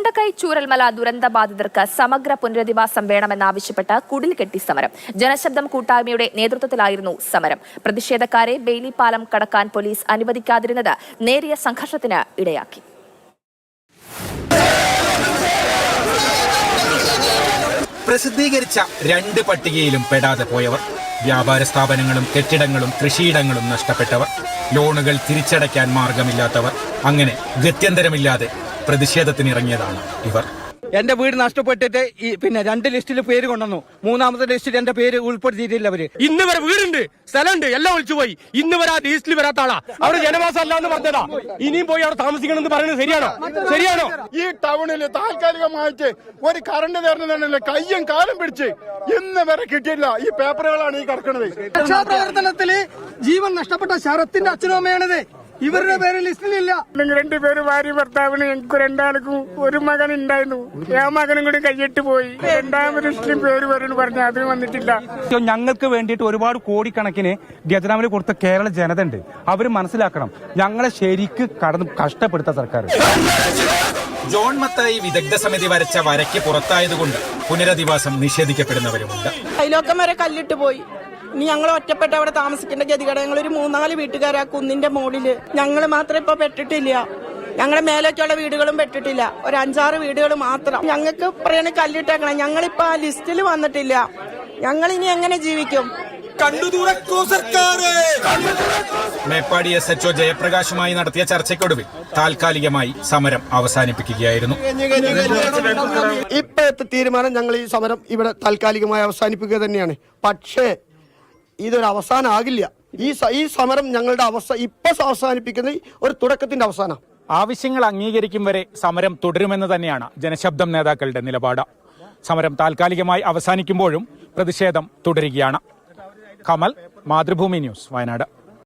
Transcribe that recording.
മുണ്ടക്കൈ ചൂരൽമല ദുരന്ത ബാധിതർക്ക് സമഗ്ര പുനരധിവാസം വേണമെന്നാവശ്യപ്പെട്ട് കുടിൽ കെട്ടി സമരം. ജനശബ്ദം കൂട്ടായ്മയുടെ നേതൃത്വത്തിലായിരുന്നു സമരം. പ്രതിഷേധക്കാരെ ബെയിലിപ്പാലം കടക്കാൻ പോലീസ് അനുവദിക്കാതിരുന്നത് നേരിയ സംഘർഷത്തിന് ഇടയാക്കി. പ്രസിദ്ധീകരിച്ച രണ്ട് പട്ടികയിലും പെടാതെ പോയവർ വ്യാപാര സ്ഥാപനങ്ങളും കെട്ടിടങ്ങളും കൃഷിയിടങ്ങളും നഷ്ടപ്പെട്ടവർ ലോണുകൾ തിരിച്ചടയ്ക്കാൻ മാർഗമില്ലാത്തവർ അങ്ങനെ ഗത്യന്തരമില്ലാതെ പ്രതിഷേധത്തിനിറങ്ങിയതാണ് ഇവർ. എന്റെ വീട് നഷ്ടപ്പെട്ടിട്ട് ഈ പിന്നെ രണ്ട് ലിസ്റ്റിൽ പേര് കൊണ്ടുവന്നു. മൂന്നാമത്തെ ലിസ്റ്റിൽ എന്റെ പേര് ഉൾപ്പെടുത്തിയിട്ടില്ല അവർ. ഇന്ന് വരെ വീടുണ്ട് സ്ഥലമുണ്ട് എല്ലാം ഒളിച്ചു പോയി. ഇന്ന് വരെ ആ ലിസ്റ്റിൽ വരാത്ത ആളാ. അവിടെ ജനവാസം അല്ലാന്ന് പറഞ്ഞതാ. ഇനിയും പോയി അവിടെ താമസിക്കണം എന്ന് പറയുന്നത് ശരിയാണോ? ശരിയാണോ? ഈ ടൗണിൽ താൽക്കാലികമായിട്ട് ഒരു കറണ്ട് തരുന്നതല്ല കയ്യും കാലം പിടിച്ച് ഇന്ന് വരെ കിട്ടിയില്ല ഈ പേപ്പറുകളാണ് ഈ കിടക്കുന്നത് രക്ഷാപ്രവർത്തനത്തിൽ ജീവൻ നഷ്ടപ്പെട്ട ശരത്തിന്റെ അച്ഛനും അമ്മയാണിത്. ഇവരുടെ പേര് ലിസ്റ്റിലില്ല രണ്ടുപേര് ഭാര്യ ഭർത്താവിന് ഞങ്ങൾക്ക് രണ്ടാൾക്കും ഒരു മകൻ ഉണ്ടായിരുന്നു ആ മകനും കൂടി കൈയിട്ട് പോയി. രണ്ടാമത് ലിസ്റ്റിൽ പേര് വരുന്നു പറഞ്ഞു അതിന് വന്നിട്ടില്ല. ഞങ്ങൾക്ക് വേണ്ടിയിട്ട് ഒരുപാട് കോടിക്കണക്കിന് ഗജനാമിൽ കൊടുത്ത കേരള ജനത ഉണ്ട് അവർ മനസ്സിലാക്കണം ഞങ്ങളെ ശരിക്ക് കടന്ന് കഷ്ടപ്പെടുത്ത സർക്കാർ ജോൺ മത്തായി വിദഗ്ധ സമിതി വരച്ച വരയ്ക്ക് പുറത്തായതുകൊണ്ട് പുനരധിവാസം നിഷേധിക്കപ്പെടുന്നവരുമുണ്ട്. അയലോക്കം വരെ കല്ലിട്ട് പോയി. ഇനി ഞങ്ങൾ ഒറ്റപ്പെട്ട് അവിടെ താമസിക്കേണ്ട ഗതികേട്. ഞങ്ങൾ ഒരു മൂന്നാൽ വീട്ടുകാരാ കുന്നിന്റെ മോളിൽ ഞങ്ങൾ മാത്രം ഇപ്പൊ പെട്ടിട്ടില്ല. ഞങ്ങളുടെ മേലേക്കുള്ള വീടുകളും പെട്ടിട്ടില്ല. ഒരു അഞ്ചാറ് വീടുകൾ മാത്രം. ഞങ്ങൾക്ക് പറയണ കല്ലിട്ടേക്കണം ഞങ്ങളിപ്പോ ആ ലിസ്റ്റിൽ വന്നിട്ടില്ല. ഞങ്ങൾ ഇനി എങ്ങനെ ജീവിക്കും? മേപ്പാടി എസ് എച്ച്ഒ ജയപ്രകാശുമായി നടത്തിയ ചർച്ചയ്ക്കൊടുവിൽ താൽക്കാലികമായി സമരം അവസാനിപ്പിക്കുകയായിരുന്നു. ഇപ്പോഴത്തെ തീരുമാനം ഞങ്ങൾ ഈ സമരം ഇവിടെ താൽക്കാലികമായി അവസാനിപ്പിക്കുക തന്നെയാണ്. പക്ഷേ ഇതൊരു അവസാനം അവസാനമാകില്ല ഈ ഈ സമരം ഞങ്ങളുടെ അവസ്ഥ ഇപ്പൊ അവസാനിപ്പിക്കുന്ന ഒരു തുടക്കത്തിന്റെ അവസാനം. ആവശ്യങ്ങൾ അംഗീകരിക്കും വരെ സമരം തുടരുമെന്ന് തന്നെയാണ് ജനശബ്ദം നേതാക്കളുടെ നിലപാട്. സമരം താൽക്കാലികമായി അവസാനിക്കുമ്പോഴും പ്രതിഷേധം തുടരുകയാണ്. കമൽ മാതൃഭൂമി ന്യൂസ് വയനാട്.